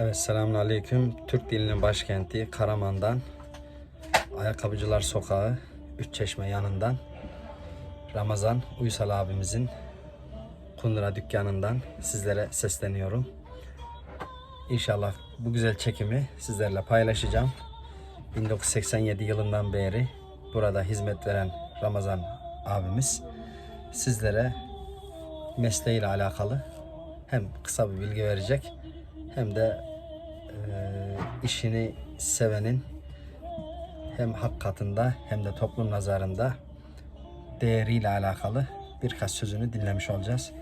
Evet selamünaleyküm. Türk dilinin başkenti Karaman'dan Ayakkabıcılar Sokağı Üççeşme yanından Ramazan Uysal abimizin Kundura dükkanından sizlere sesleniyorum. İnşallah bu güzel çekimi sizlerle paylaşacağım. 1987 yılından beri burada hizmet veren Ramazan abimiz sizlere mesleğiyle alakalı hem kısa bir bilgi verecek hem de işini sevenin hem hak katında hem de toplum nazarında değeriyle alakalı birkaç sözünü dinlemiş olacağız.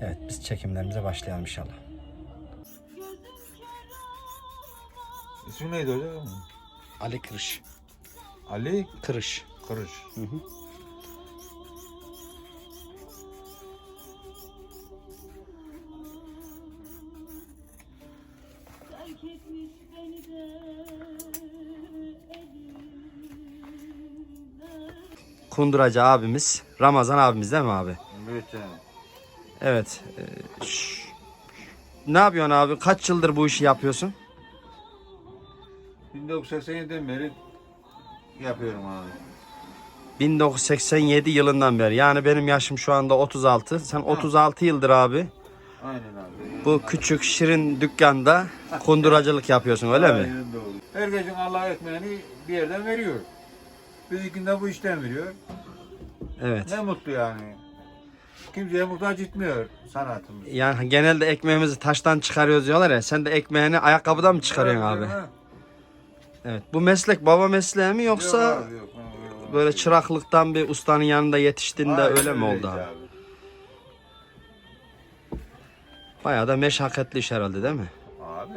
Evet biz çekimlerimize başlayalım inşallah. İsmi neydi hocam? Ali Kırış. Ali Kırış. Kırış. Terk etmiş beni de elinden Kunduracı abimiz Ramazan abimiz değil mi abi? Evet canım. Evet. ş- ne yapıyorsun abi? Kaç yıldır bu işi yapıyorsun? 1987'den beri yapıyorum abi. 1987 yılından beri. Yani benim yaşım şu anda 36. Sen 36 yıldır abi Aynen abi. bu küçük şirin dükkanda kunduracılık yapıyorsun öyle mi? Aynen doğru. Herkesin Allah ekmeğini bir yerden veriyor. Bizimkinde bu işten veriyor. Evet. Ne mutlu yani. Kimseye muhtaç etmiyor sanatımız. Yani genelde ekmeğimizi taştan çıkarıyoruz diyorlar ya. Sen de ekmeğini ayakkabıdan mı çıkarıyorsun Evet, abi? ha. Evet. Bu meslek baba mesleği mi yoksa Yok abi, yok, yok, yok. böyle çıraklıktan bir ustanın yanında yetiştiğinde Aynen öyle mi oldu öyleydi abi? Bayağı da meşakkatli iş herhalde değil mi? Abi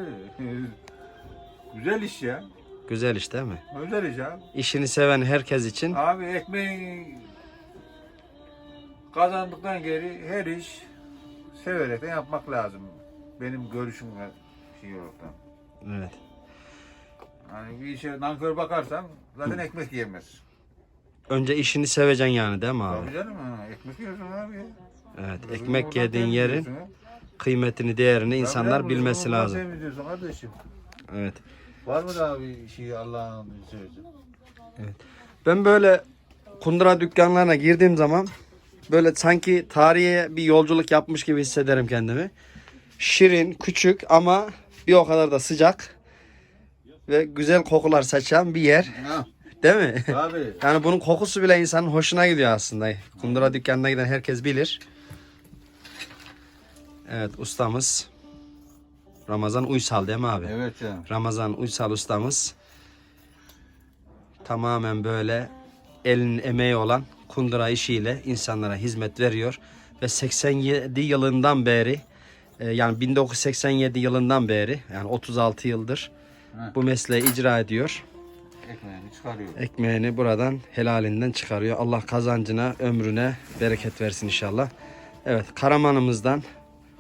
güzel iş ya. Güzel iş değil mi? Güzel iş abi. İşini seven herkes için Abi ekmeği kazandıktan geri her iş severek de yapmak lazım. Benim görüşüm ve şey olarak da. evet. Hani bir işe nankör bakarsan zaten ekmek yiyemez. Önce işini seveceksin yani değil mi abi? Tabii canım ha, ekmek yiyorsun abi. Evet. Ekmek yediğin yerin ya. Kıymetini, değerini insanlar bilmesi lazım. temin ediyorsun kardeşim. Evet. Var mı daha bir şey Allah'ın sözü? Ben böyle kundura dükkanlarına girdiğim zaman böyle sanki tarihe bir yolculuk yapmış gibi hissederim kendimi. Şirin, küçük ama bir o kadar da sıcak ve güzel kokular saçan bir yer. Ha, Değil mi? abi. Yani bunun kokusu bile insanın hoşuna gidiyor aslında. Kundura dükkanına giden herkes bilir. Evet ustamız Ramazan Uysal değil mi abi? Evet canım. Ramazan Uysal ustamız tamamen böyle elin emeği olan kundura işiyle insanlara hizmet veriyor ve 87 yılından beri e, yani 1987 yılından beri yani 36 yıldır Hı. bu mesleği icra ediyor. Ekmeğini çıkarıyor. Ekmeğini buradan helalinden çıkarıyor. Allah kazancına, ömrüne bereket versin inşallah. Evet, Karaman'ımızdan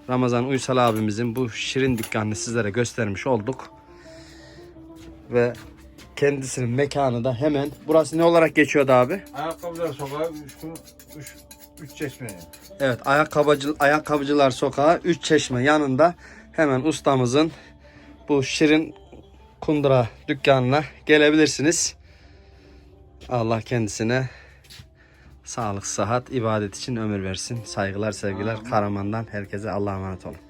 Ramazan Uysal abimizin bu şirin dükkanını sizlere göstermiş olduk. Ve kendisinin mekanı da hemen burası ne olarak geçiyordu abi? Ayakkabılar sokağı 3 3 3 çeşme. Evet, ayakkabıcı ayakkabıcılar sokağı 3 çeşme yanında hemen ustamızın bu şirin kundura dükkanına gelebilirsiniz. Allah kendisine sağlık, sıhhat, ibadet için ömür versin. Saygılar, sevgiler Karaman'dan herkese Allah'a emanet olun.